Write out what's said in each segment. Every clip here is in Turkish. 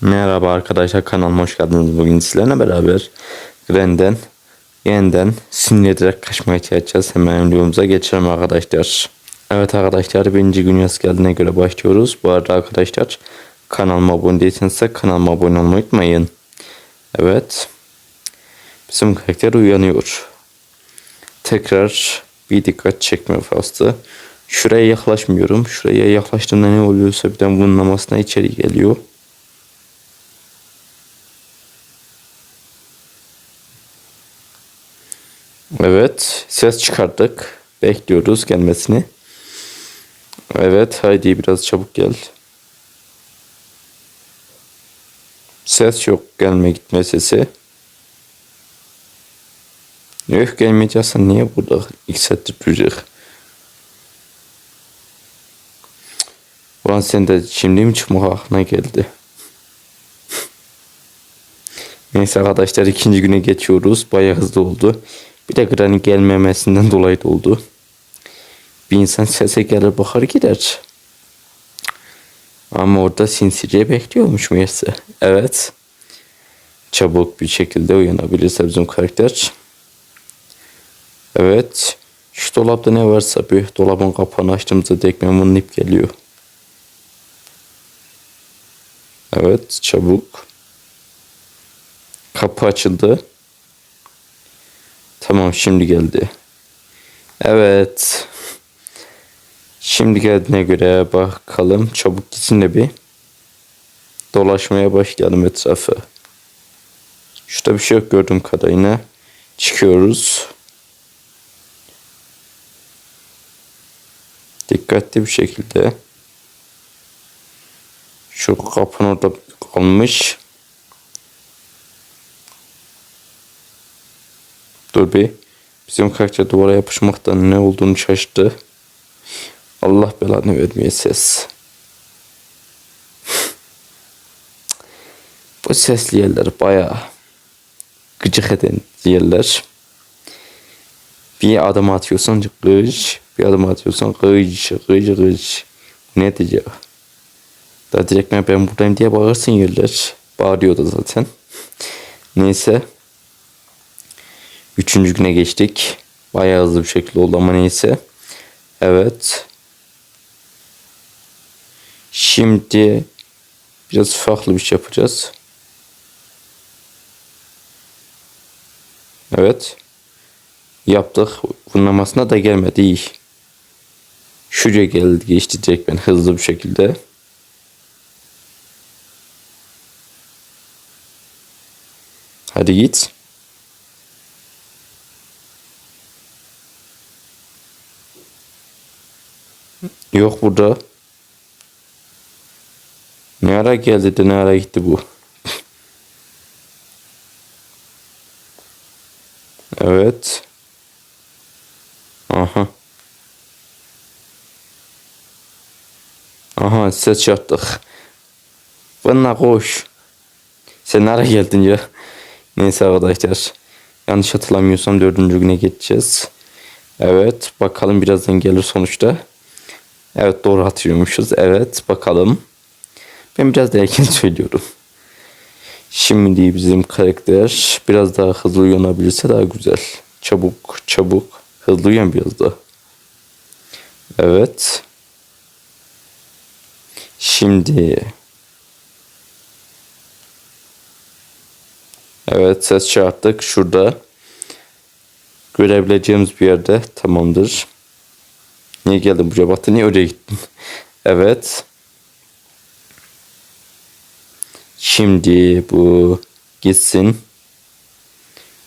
Merhaba arkadaşlar kanalıma hoş geldiniz. Bugün sizlerle beraber Gren'den yeniden sinirlenerek kaçmaya çalışacağız. Hemen videomuza geçelim arkadaşlar. Evet arkadaşlar birinci gün yaz geldiğine göre başlıyoruz. Bu arada arkadaşlar kanalıma abone değilseniz de kanalıma abone olmayı unutmayın. Evet. Bizim karakter uyanıyor. Tekrar bir dikkat çekme faslı. Şuraya yaklaşmıyorum. Şuraya yaklaştığımda ne oluyorsa birden bunun namasına içeri geliyor. Evet, ses çıkarttık. Bekliyoruz gelmesini. Evet, haydi biraz çabuk gel. Ses yok, gelme gitme sesi. Yok gelmeyeceksen niye burada ilk saattir duracak? Ulan sen de şimdi mi çıkmak aklına geldi? Neyse arkadaşlar ikinci güne geçiyoruz. Bayağı hızlı oldu. Bir de Granny gelmemesinden dolayı da oldu. Bir insan sese gelir bakar gider. Ama orada sinsice bekliyormuş meğerse. Evet. Çabuk bir şekilde uyanabilirse bizim karakter. Evet. Şu dolapta ne varsa bir dolabın kapağını açtığımızda direkt memnun ip geliyor. Evet çabuk. Kapı açıldı. Tamam şimdi geldi. Evet. Şimdi geldiğine göre bakalım. Çabuk gitsin de bir. Dolaşmaya başlayalım etrafı. Şurada bir şey yok gördüğüm kadarıyla. Çıkıyoruz. Dikkatli bir şekilde. Şu kapının orada kalmış. Dur bir. Bizim karakter duvara yapışmaktan ne olduğunu şaştı. Allah belanı vermeye ses. Bu sesli yerler bayağı gıcık eden yerler. Bir adım atıyorsan gıç, bir adım atıyorsan gıç, gıç, gıç. Ne diyecek? Daha direkt ben buradayım diye bağırsın yerler. Bağırıyordu zaten. Neyse. Üçüncü güne geçtik. Bayağı hızlı bir şekilde oldu ama neyse. Evet. Şimdi biraz farklı bir şey yapacağız. Evet. Yaptık. Bunlamasına da gelmedi. İyi. Şuraya geldi geçti ben hızlı bir şekilde. Hadi git. Yok burada. Ne ara geldi de ne ara gitti bu? evet. Aha. Aha ses çarptık. Bana koş. Sen nereye geldin ya? Neyse arkadaşlar. Yanlış hatırlamıyorsam dördüncü güne geçeceğiz. Evet. Bakalım birazdan gelir sonuçta. Evet doğru hatırlıyormuşuz. Evet bakalım. Ben biraz da erken söylüyorum. Şimdi bizim karakter biraz daha hızlı uyanabilirse daha güzel. Çabuk çabuk hızlı uyan biraz da. Evet. Şimdi Evet ses çağırttık şurada. Görebileceğimiz bir yerde tamamdır. Niye geldin buraya baktın? Niye oraya gittin? evet. Şimdi bu gitsin.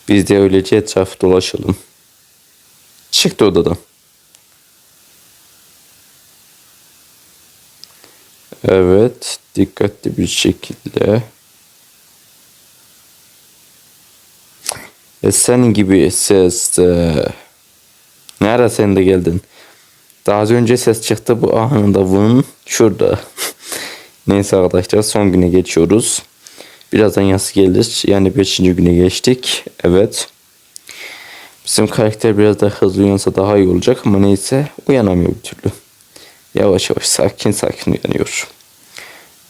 Biz de öylece etrafı dolaşalım. Çıktı odadan. Evet. Dikkatli bir şekilde. E senin gibi ses. E, nerede sen de geldin? Daha az önce ses çıktı bu anında bunun şurada. Neyse arkadaşlar son güne geçiyoruz. Birazdan yaz gelir. Yani 5. güne geçtik. Evet. Bizim karakter biraz daha hızlı uyansa daha iyi olacak ama neyse uyanamıyor bir türlü. Yavaş yavaş sakin sakin uyanıyor.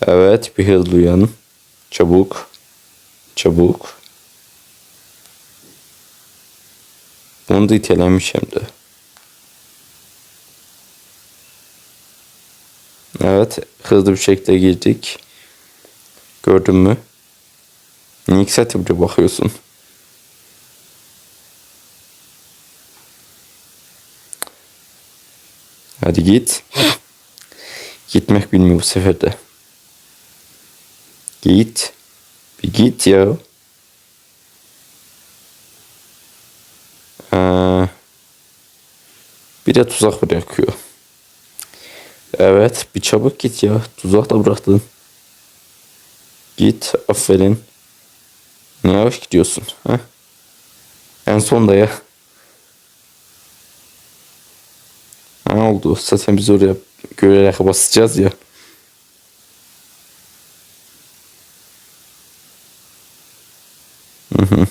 Evet bir hızlı uyan. Çabuk. Çabuk. Bunu da itelemiş hem de. Evet. Hızlı bir şekilde girdik. Gördün mü? Niye buraya bakıyorsun? Hadi git. Gitmek bilmiyor bu sefer de. Git. Bir git ya. Ee, bir de tuzak bırakıyor. Evet bir çabuk git ya. Tuzak da bıraktın. Git aferin. Ne yavaş gidiyorsun? Ha? En sonda ya. Ne oldu? Zaten biz oraya görerek basacağız ya. Hı hı.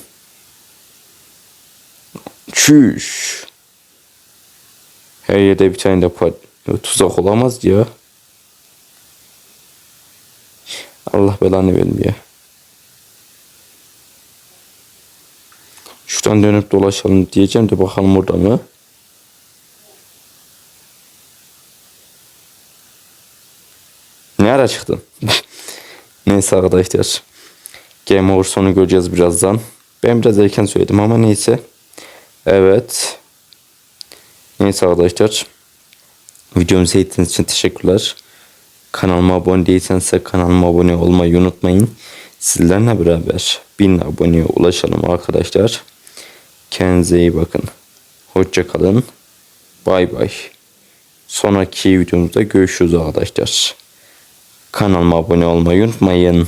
Çüş. Her yerde bir tane de par- tuzak olamaz ya. Allah belanı vermiyor. Şuradan dönüp dolaşalım diyeceğim de bakalım orada mı? Ne ara çıktın? neyse arkadaşlar. Game over sonu göreceğiz birazdan. Ben biraz erken söyledim ama neyse. Evet. Neyse arkadaşlar. Videomu seyrettiğiniz için teşekkürler. Kanalıma abone değilseniz de kanalıma abone olmayı unutmayın. Sizlerle beraber 1000 aboneye ulaşalım arkadaşlar. Kendinize iyi bakın. Hoşça kalın. Bay bay. Sonraki videomuzda görüşürüz arkadaşlar. Kanalıma abone olmayı unutmayın.